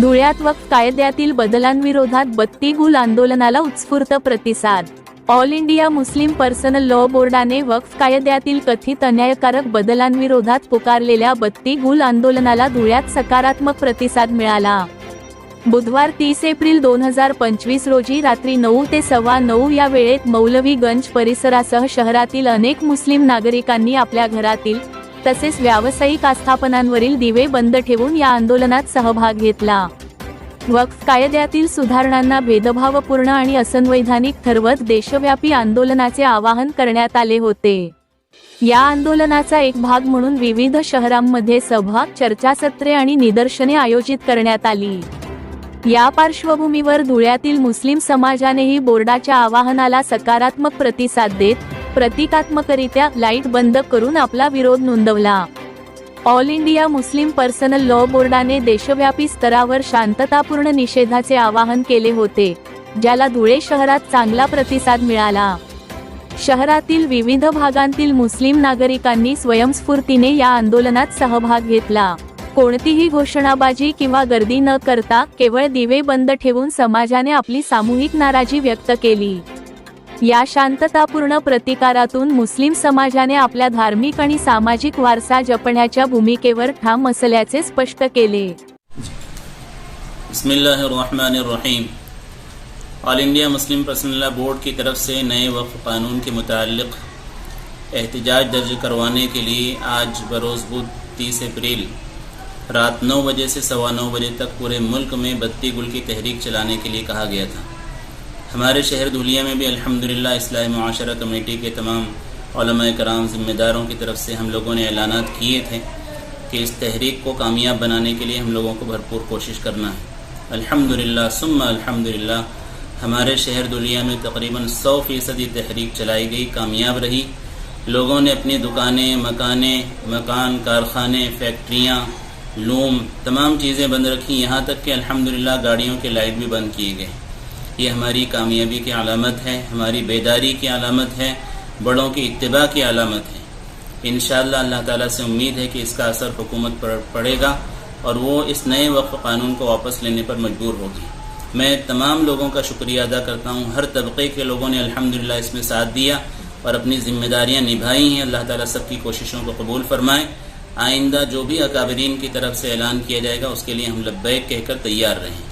धुळ्यात वक्फ कायद्यातील बदलांविरोधात बत्ती गुल आंदोलनाला उत्स्फूर्त प्रतिसाद. All India Muslim personal law बोर्डाने वक्फ कायद्यातील कथित अन्यायकारक बदलांविरोधात पुकारलेल्या बत्ती गुल आंदोलनाला धुळ्यात सकारात्मक प्रतिसाद मिळाला. बुधवार तीस एप्रिल दोन हजार पंचवीस रोजी रात्री नऊ ते सव्वा नऊ या वेळेत मौलवीगंज परिसरासह शहरातील अनेक मुस्लिम नागरिकांनी आपल्या घरातील तसेच व्यावसायिक आस्थापनांवरील दिवे बंद ठेवून या आंदोलनात सहभाग घेतला. वक्फ कायद्यातील सुधारणांना भेदभावपूर्ण आणि असंवैधानिक ठरवत देशव्यापी आंदोलनाचे आवाहन करण्यात आले होते. या आंदोलनाचा एक भाग म्हणून विविध शहरांमध्ये सभा चर्चासत्रे आणि निदर्शने आयोजित करण्यात आली. या पार्श्वभूमीवर धुळ्यातील मुस्लिम समाजानेही बोर्डाच्या आवाहनाला सकारात्मक प्रतिसाद देत प्रतिकात्मकरित्या लाइट बंद करून आपला विरोध नोंदवला. All India Muslim personal law बोर्डाने देशव्यापी स्तरावर शांततापूर्ण निषेधाचे आवाहन केले होते ज्याला धुळे शहरात चांगला प्रतिसाद मिळाला. शहरातील विविध भागांतील मुस्लिम नागरिकांनी स्वयंस्फूर्तीने या आंदोलनात सहभाग घेतला. कोणतीही घोषणाबाजी किंवा गर्दी न करता केवळ दिवे बंद ठेवून समाजाने आपली सामूहिक नाराजी व्यक्त केली. या शांततापूर्ण प्रतिकारातून मुस्लिम समाजाने आपल्या धार्मिक आणि सामाजिक वारसा जपण्याच्या भूमिकेवर ठाम असल्याचे स्पष्ट केले. बसमीम all India Muslim personal board की तरफ से नए वक्फ कानून के मुतालिक एहतजाज दर्ज करवाने के लिए आज बरोज़ बुध तीस अप्रैल रात नौ बजे से सवा नौ बजे तक पूरे मुल्क में बत्ती गुल की तहरीक चलाने के लिए कहा गया था। ہمارے شہر دھولیا میں بھی الحمدللہ اصلاح معاشرہ کمیٹی کے تمام علماء کرام ذمہ داروں کی طرف سے ہم لوگوں نے اعلانات کیے تھے کہ اس تحریک کو کامیاب بنانے کے لیے ہم لوگوں کو بھرپور کوشش کرنا ہے۔ الحمدللہ، ثم الحمدللہ، ہمارے شہر دلیا میں تقریباً سو فیصد یہ تحریک چلائی گئی، کامیاب رہی۔ لوگوں نے اپنی دکانیں، مکانیں، مکان، کارخانے، فیکٹریاں، لوم، تمام چیزیں بند رکھی یہاں تک کہ الحمدللہ گاڑیوں کے لائٹ بھی بند کیے گئے۔ یہ ہماری کامیابی کی علامت ہے، ہماری بیداری کی علامت ہے، بڑوں کی اتباع کی علامت ہے۔ انشاءاللہ اللہ تعالیٰ سے امید ہے کہ اس کا اثر حکومت پر پڑے گا اور وہ اس نئے وقف قانون کو واپس لینے پر مجبور ہوگی۔ میں تمام لوگوں کا شکریہ ادا کرتا ہوں۔ ہر طبقے کے لوگوں نے الحمدللہ اس میں ساتھ دیا اور اپنی ذمہ داریاں نبھائی ہیں۔ اللہ تعالیٰ سب کی کوششوں کو قبول فرمائے۔ آئندہ جو بھی اکابرین کی طرف سے اعلان کیا جائے گا، اس کے لیے ہم لبیک کہہ کر تیار رہیں۔